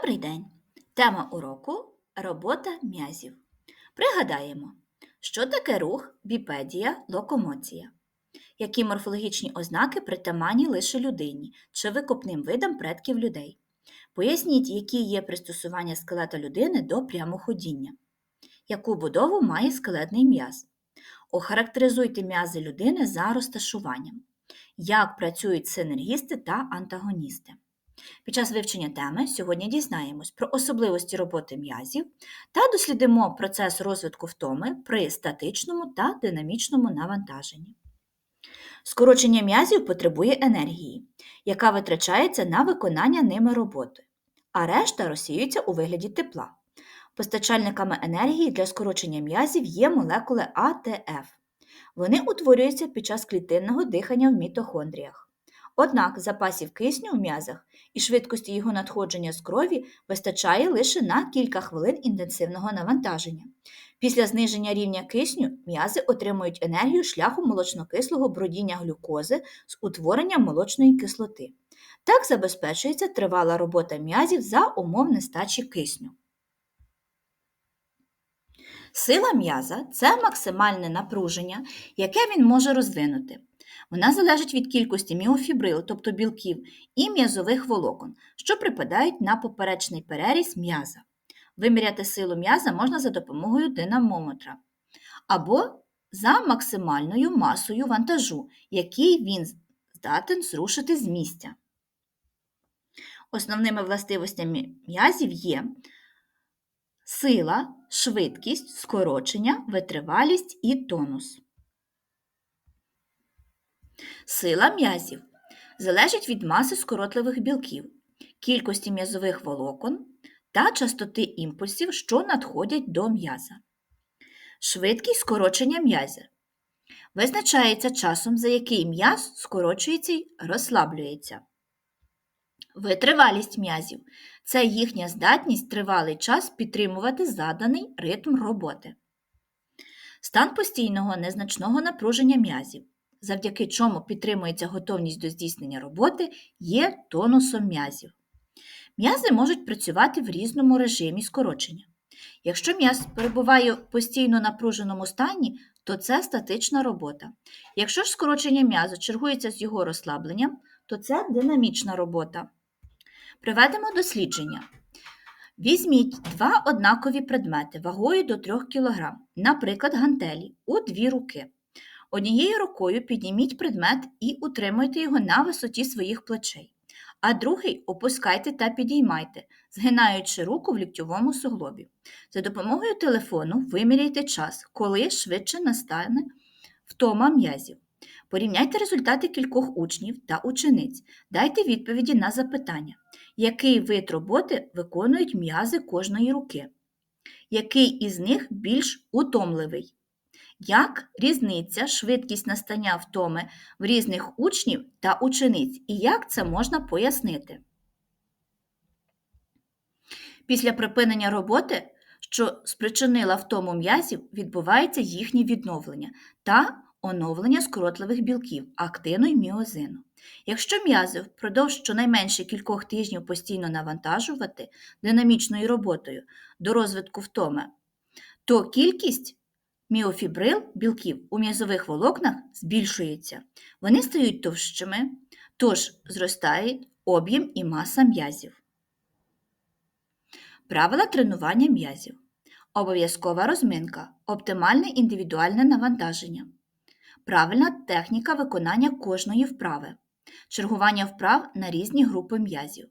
Добрий день! Тема уроку робота м'язів. Пригадаємо, що таке рух, біпедія, локомоція, які морфологічні ознаки притаманні лише людині чи викопним видам предків людей. Поясніть, які є пристосування скелета людини до прямоходіння, яку будову має скелетний м'яз. Охарактеризуйте м'язи людини за розташуванням, як працюють синергісти та антагоністи. Під час вивчення теми сьогодні дізнаємось про особливості роботи м'язів та дослідимо процес розвитку втоми при статичному та динамічному навантаженні. Скорочення м'язів потребує енергії, яка витрачається на виконання ними роботи, а решта розсіюється у вигляді тепла. Постачальниками енергії для скорочення м'язів є молекули АТФ. Вони утворюються під час клітинного дихання в мітохондріях. Однак запасів кисню в м'язах і швидкості його надходження з крові вистачає лише на кілька хвилин інтенсивного навантаження. Після зниження рівня кисню м'язи отримують енергію шляхом молочнокислого бродіння глюкози з утворенням молочної кислоти. Так забезпечується тривала робота м'язів за умов нестачі кисню. Сила м'яза це максимальне напруження, яке він може розвинути. Вона залежить від кількості міофібрил, тобто білків, і м'язових волокон, що припадають на поперечний переріз м'яза. Виміряти силу м'яза можна за допомогою динамометра або за максимальною масою вантажу, який він здатен зрушити з місця. Основними властивостями м'язів є сила, швидкість, скорочення, витривалість і тонус. Сила м'язів залежить від маси скоротливих білків, кількості м'язових волокон та частоти імпульсів, що надходять до м'яза. Швидкість скорочення м'яза визначається часом, за який м'яз скорочується й розслаблюється. Витривалість м'язів це їхня здатність тривалий час підтримувати заданий ритм роботи. Стан постійного незначного напруження м'язів завдяки чому підтримується готовність до здійснення роботи, є тонусом м'язів. М'язи можуть працювати в різному режимі скорочення. Якщо м'яз перебуває в постійно напруженому стані, то це статична робота. Якщо ж скорочення м'язу чергується з його розслабленням, то це динамічна робота. Приведемо дослідження. Візьміть два однакові предмети вагою до 3 кг, наприклад, гантелі, у дві руки. Однією рукою підніміть предмет і утримуйте його на висоті своїх плечей, а другий опускайте та підіймайте, згинаючи руку в ліктьовому суглобі. За допомогою телефону виміряйте час, коли швидше настане втома м'язів. Порівняйте результати кількох учнів та учениць, дайте відповіді на запитання, який вид роботи виконують м'язи кожної руки, який із них більш утомливий. Як різниця швидкість настання втоми в різних учнів та учениць і як це можна пояснити? Після припинення роботи, що спричинила втому м'язів, відбувається їхнє відновлення та оновлення скоротливих білків, актину і міозину. Якщо м'язи впродовж щонайменше кількох тижнів постійно навантажувати динамічною роботою до розвитку втоми, то кількість Міофібрил білків у м'язових волокнах збільшується. Вони стають товщими, тож зростає об'єм і маса м'язів. Правила тренування м'язів. Обов'язкова розминка, оптимальне індивідуальне навантаження, правильна техніка виконання кожної вправи, чергування вправ на різні групи м'язів,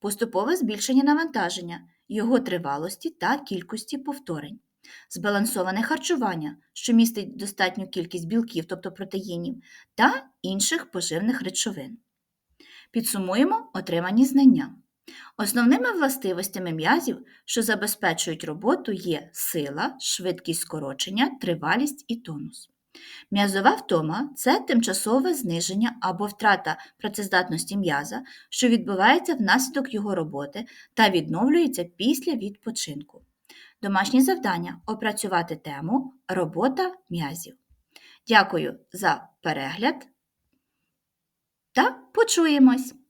поступове збільшення навантаження, його тривалості та кількості повторень. Збалансоване харчування, що містить достатню кількість білків, тобто протеїнів, та інших поживних речовин. Підсумуємо отримані знання. Основними властивостями м'язів, що забезпечують роботу, є сила, швидкість скорочення, тривалість і тонус. М'язова втома це тимчасове зниження або втрата працездатності м'яза, що відбувається внаслідок його роботи та відновлюється після відпочинку. Домашнє завдання опрацювати тему робота м'язів. Дякую за перегляд та почуємось!